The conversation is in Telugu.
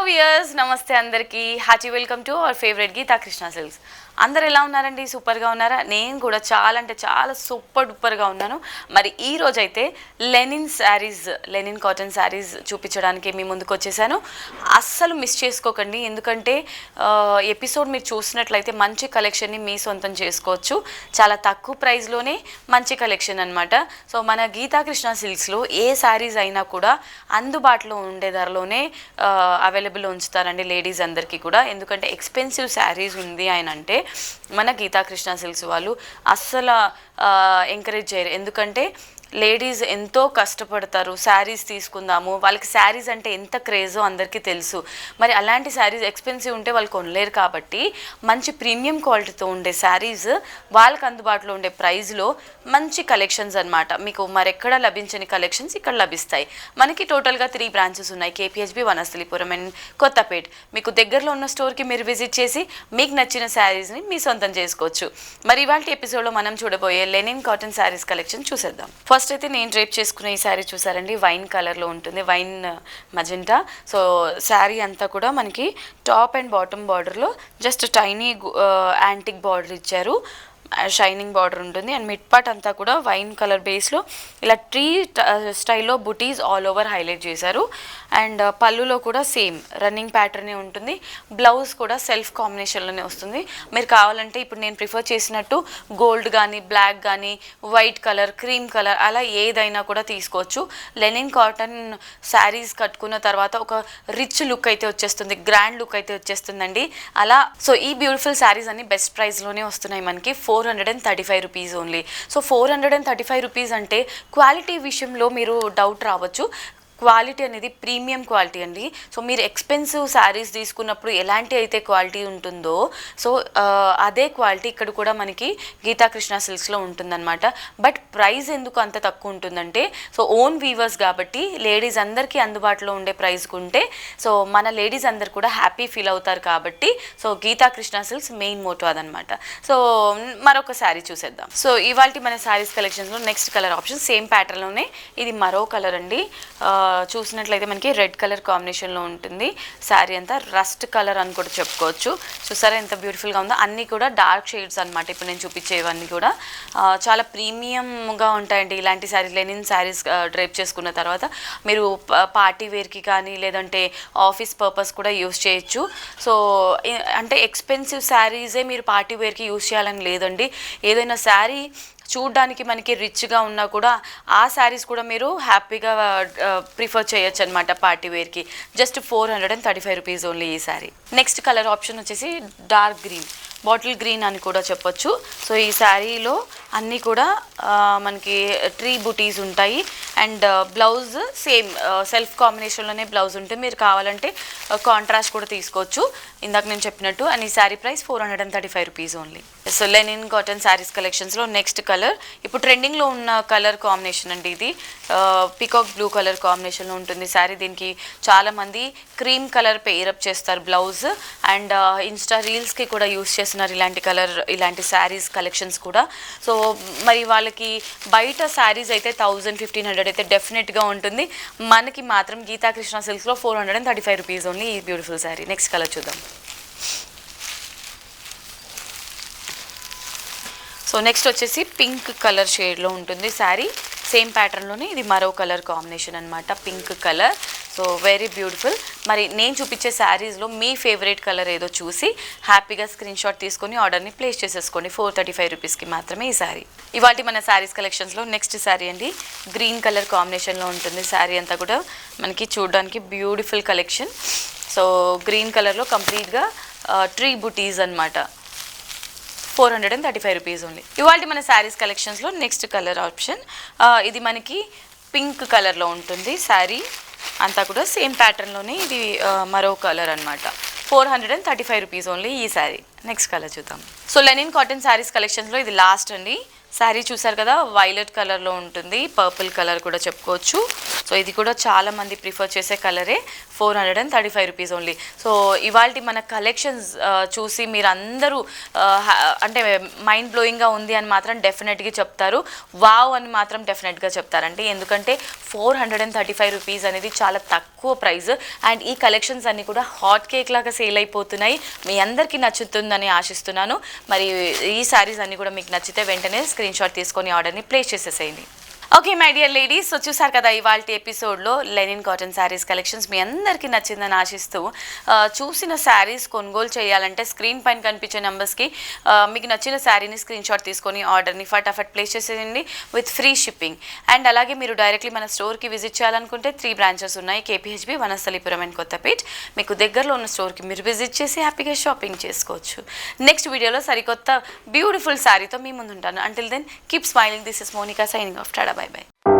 హలో వియర్స్ నమస్తే అందరికీ. Happy welcome to our favourite Geeta Krishna Silks అందరు ఎలా ఉన్నారండి? సూపర్గా ఉన్నారా? నేను కూడా చాలా అంటే చాలా సూపర్ డూపర్గా ఉన్నాను. మరి ఈ రోజైతే linen saris linen cotton saris చూపించడానికి మీ ముందుకు వచ్చేసాను. అస్సలు మిస్ చేసుకోకండి. ఎందుకంటే ఎపిసోడ్ మీరు చూసినట్లయితే మంచి కలెక్షన్ని మీ సొంతం చేసుకోవచ్చు. చాలా తక్కువ ప్రైస్లోనే మంచి కలెక్షన్ అనమాట సో మన గీతాకృష్ణ సిల్క్స్లో ఏ శారీస్ అయినా కూడా అందుబాటులో ఉండే ధరలోనే అవైలబుల్ ఉంచుతారండి లేడీస్ అందరికీ కూడా. ఎందుకంటే ఎక్స్పెన్సివ్ శారీస్ ఉంది ఆయన అంటే మన గీతాకృష్ణ సిల్స్ సిల్క్స్ వాళ్ళు అస్సలు ఎంకరేజ్ చేయరు. ఎందుకంటే లేడీస్ ఎంతో కష్టపడతారు శారీస్ తీసుకుందాము. వాళ్ళకి శారీస్ అంటే ఎంత క్రేజో అందరికీ తెలుసు. మరి అలాంటి శారీస్ ఎక్స్పెన్సివ్ ఉంటే వాళ్ళు కొనలేరు కాబట్టి మంచి ప్రీమియం క్వాలిటీతో ఉండే శారీస్ వాళ్ళకి అందుబాటులో ఉండే ప్రైస్లో మంచి కలెక్షన్స్ అనమాట మీకు మరెక్కడ లభించని కలెక్షన్స్ ఇక్కడ లభిస్తాయి. మనకి టోటల్గా త్రీ బ్రాంచెస్ ఉన్నాయి. KPHB Vanasthalipuram and Kothapet. మీకు దగ్గరలో ఉన్న స్టోర్కి మీరు విజిట్ చేసి మీకు నచ్చిన శారీస్ని మీ సొంతం చేసుకోవచ్చు. మరి ఇవాళ ఎపిసోడ్లో మనం చూడబోయే లెనిన్ కాటన్ శారీస్ కలెక్షన్ చూసేద్దాం. ఫస్ట్ ఫస్ట్ అయితే నేను డ్రేప్ చేసుకునే ఈ శారీ చూసారండి. వైన్ కలర్లో ఉంటుంది. Wine magenta. సో శారీ అంతా కూడా మనకి టాప్ అండ్ బాటమ్ బార్డర్లో జస్ట్ టైనీ యాంటిక్ బార్డర్ ఇచ్చారు. షైనింగ్ బార్డర్ ఉంటుంది. అండ్ మిడ్ పార్ట్ అంతా కూడా వైన్ కలర్ బేస్లో ఇలా ట్రీ స్టైల్లో బుటీస్ ఆల్ ఓవర్ హైలైట్ చేశారు. అండ్ పళ్ళులో కూడా సేమ్ రన్నింగ్ ప్యాటర్నే ఉంటుంది. బ్లౌజ్ కూడా సెల్ఫ్ కాంబినేషన్లోనే వస్తుంది. మీరు కావాలంటే ఇప్పుడు నేను ప్రిఫర్ చేసినట్టు గోల్డ్ కానీ బ్లాక్ కానీ వైట్ కలర్ క్రీమ్ కలర్ అలా ఏదైనా కూడా తీసుకోవచ్చు. లెనిన్ కాటన్ శారీస్ కట్టుకున్న తర్వాత ఒక రిచ్ లుక్ అయితే వచ్చేస్తుంది. గ్రాండ్ లుక్ అయితే వచ్చేస్తుందండి. అలా సో ఈ బ్యూటిఫుల్ శారీస్ అన్ని బెస్ట్ ప్రైస్లోనే వస్తున్నాయి మనకి. Four hundred and thirty five rupees only. So four hundred and thirty five rupees అంటే క్వాలిటీ విషయంలో మీరు డౌట్ రావచ్చు. క్వాలిటీ అనేది ప్రీమియం క్వాలిటీ అండి. సో మీరు ఎక్స్పెన్సివ్ శారీస్ తీసుకున్నప్పుడు ఎలాంటి అయితే క్వాలిటీ ఉంటుందో సో అదే క్వాలిటీ ఇక్కడ కూడా మనకి గీతాకృష్ణ సిల్క్స్లో ఉంటుందన్నమాట. బట్ ప్రైస్ ఎందుకు అంత తక్కువ ఉంటుందంటే సో ఓన్ వీవర్స్ కాబట్టి లేడీస్ అందరికీ అందుబాటులో ఉండే ప్రైస్ ఉంటే సో మన లేడీస్ అందరు కూడా హ్యాపీ ఫీల్ అవుతారు కాబట్టి so Geethakrishna silks main motto అదనమాట సో మరొక శారీ చూసేద్దాం. సో ఇవాళ మన శారీస్ కలెక్షన్స్లో నెక్స్ట్ కలర్ ఆప్షన్ సేమ్ ప్యాటర్న్లోనే ఇది మరో కలర్ అండి. చూసినట్లయితే మనకి రెడ్ కలర్ కాంబినేషన్లో ఉంటుంది. శారీ అంతా రస్ట్ కలర్ అని కూడా చెప్పుకోవచ్చు. చూసారా ఎంత బ్యూటిఫుల్గా ఉందో అన్నీ కూడా డార్క్ షేడ్స్ అనమాట ఇప్పుడు నేను చూపించేవన్నీ కూడా. చాలా ప్రీమియంగా ఉంటాయండి ఇలాంటి శారీస్. లెనిన్ శారీస్ డ్రైప్ చేసుకున్న తర్వాత మీరు పార్టీ వేర్కి కానీ లేదంటే ఆఫీస్ పర్పస్ కూడా యూస్ చేయొచ్చు. సో అంటే ఎక్స్పెన్సివ్ శారీసే మీరు పార్టీ వేర్కి యూస్ చేయాలని లేదండి. ఏదైనా శారీ చూడ్డానికి మనకి రిచ్గా ఉన్నా కూడా ఆ శారీస్ కూడా మీరు హ్యాపీగా ప్రిఫర్ చేయొచ్చు అనమాట పార్టీ వేర్కి. Just four hundred and thirty five rupees only ఈ శారీ నెక్స్ట్ కలర్ ఆప్షన్ వచ్చేసి డార్క్ గ్రీన్ బాటిల్ గ్రీన్ అని కూడా చెప్పొచ్చు. సో ఈ శారీలో అన్నీ కూడా మనకి ట్రీ బుటీస్ ఉంటాయి. అండ్ బ్లౌజ్ సేమ్ సెల్ఫ్ కాంబినేషన్లోనే బ్లౌజ్ ఉంటుంది మీరు కావాలంటే uh, కాంట్రాస్ట్ కూడా తీసుకోవచ్చు. ఇందాక నేను చెప్పినట్టు అండ్ ఈ sari price four hundred and thirty five rupees only so linen cotton saris కలెక్షన్స్లో నెక్స్ట్ కలర్ ఇప్పుడు ట్రెండింగ్లో ఉన్న కలర్ కాంబినేషన్ అండి ఇది. పికాక్ బ్లూ కలర్ కాంబినేషన్లో ఉంటుంది శారీ దీనికి చాలామంది క్రీమ్ కలర్ పేరప్ చేస్తారు బ్లౌజ్ అండ్ uh, ఇన్స్టా రీల్స్కి కూడా యూస్ చేస్తున్నారు ఇలాంటి కలర్ ఇలాంటి శారీస్ కలెక్షన్స్ కూడా. సో మరి వాళ్ళకి బయట శారీస్ అయితే థౌజండ్ ఫిఫ్టీన్ హండ్రెడ్ అయితే డెఫినెట్గా ఉంటుంది. మనకి మాత్రం Geeta Krishna four hundred and thirty five rupees only ఈ బ్యూటిఫుల్ శారీ నెక్స్ట్ కలర్ చూద్దాం. సో నెక్స్ట్ వచ్చేసి పింక్ కలర్ షేడ్లో ఉంటుంది శారీ సేమ్ ప్యాటర్న్లోనే ఇది మరో కలర్ కాంబినేషన్ అనమాట pink colour so very beautiful. మరి నేను చూపించే శారీస్లో మీ ఫేవరెట్ కలర్ ఏదో చూసి హ్యాపీగా స్క్రీన్ షాట్ తీసుకొని ఆర్డర్ని ప్లేస్ చేసేసుకోండి. ఫోర్ థర్టీ ఫైవ్ రూపీస్కి మాత్రమే ఈ శారీ ఇవాళ మన శారీస్ కలెక్షన్స్లో నెక్స్ట్ శారీ అండి. గ్రీన్ కలర్ కాంబినేషన్లో ఉంటుంది శారీ అంతా కూడా. మనకి చూడడానికి బ్యూటిఫుల్ కలెక్షన్ సో గ్రీన్ కలర్లో కంప్లీట్గా ట్రీ బుటీస్ అన్నమాట. Four hundred and thirty five rupees only ఇవాళ మన శారీస్ కలెక్షన్స్లో నెక్స్ట్ కలర్ ఆప్షన్ ఇది మనకి పింక్ కలర్లో ఉంటుంది శారీ అంతా కూడా సేమ్ ప్యాటర్న్లోనే ఇది మరో కలర్ అన్నమాట. Four hundred and thirty five rupees only ఈ శారీ. నెక్స్ట్ కలర్ చూద్దాం. సో లెనిన్ కాటన్ శారీస్ కలెక్షన్స్లో ఇది లాస్ట్ అండి. శారీ చూసారు కదా వైలెట్ కలర్లో ఉంటుంది పర్పుల్ కలర్ కూడా చెప్పుకోవచ్చు. సో ఇది కూడా చాలామంది ప్రిఫర్ చేసే కలరే four hundred and thirty five rupees only so ఇవాళ మన కలెక్షన్స్ చూసి మీరు అందరూ అంటే మైండ్ బ్లోయింగ్గా ఉంది అని మాత్రం డెఫినెట్గా చెప్తారు. వావ్ అని మాత్రం డెఫినెట్గా చెప్తారండి. ఎందుకంటే four hundred and thirty five rupees అనేది చాలా తక్కువ ప్రైస్ అండ్ ఈ కలెక్షన్స్ అన్నీ కూడా హాట్ కేక్ లాగా సేల్ అయిపోతున్నాయి. మీ అందరికీ నచ్చుతుందని ఆశిస్తున్నాను. మరి ఈ శారీస్ అన్నీ కూడా మీకు నచ్చితే వెంటనే స్క్రీన్ షాట్ తీసుకొని ఆర్డర్ని ప్లేస్ చేసేసేయండి. Okay my dear ladies so చూసారు కదా ఇవాళ ఎపిసోడ్లో లెనిన్ కాటన్ శారీస్ కలెక్షన్స్ మీ అందరికీ నచ్చిందని ఆశిస్తూ చూసిన శారీస్ కొనుగోలు చేయాలంటే స్క్రీన్ పైన కనిపించే నెంబర్స్కి మీకు నచ్చిన శారీని స్క్రీన్ షాట్ తీసుకొని ఆర్డర్ని ఫటాఫట్ ప్లేస్ చేసేయండి విత్ ఫ్రీ షిప్పింగ్. అండ్ అలాగే మీరు డైరెక్ట్లీ మన స్టోర్కి విజిట్ చేయాలనుకుంటే త్రీ బ్రాంచెస్ ఉన్నాయి కేపీహెచ్బి వనస్థలిపురం అండ్ కొత్తపేట్. మీకు దగ్గరలో ఉన్న స్టోర్కి మీరు విజిట్ చేసి హ్యాపీగా షాపింగ్ చేసుకోవచ్చు. నెక్స్ట్ వీడియోలో సరికొత్త బ్యూటిఫుల్ శారీతో మీ ముందు ఉంటాను until then keep smiling this is Monica signing off tada 拜拜。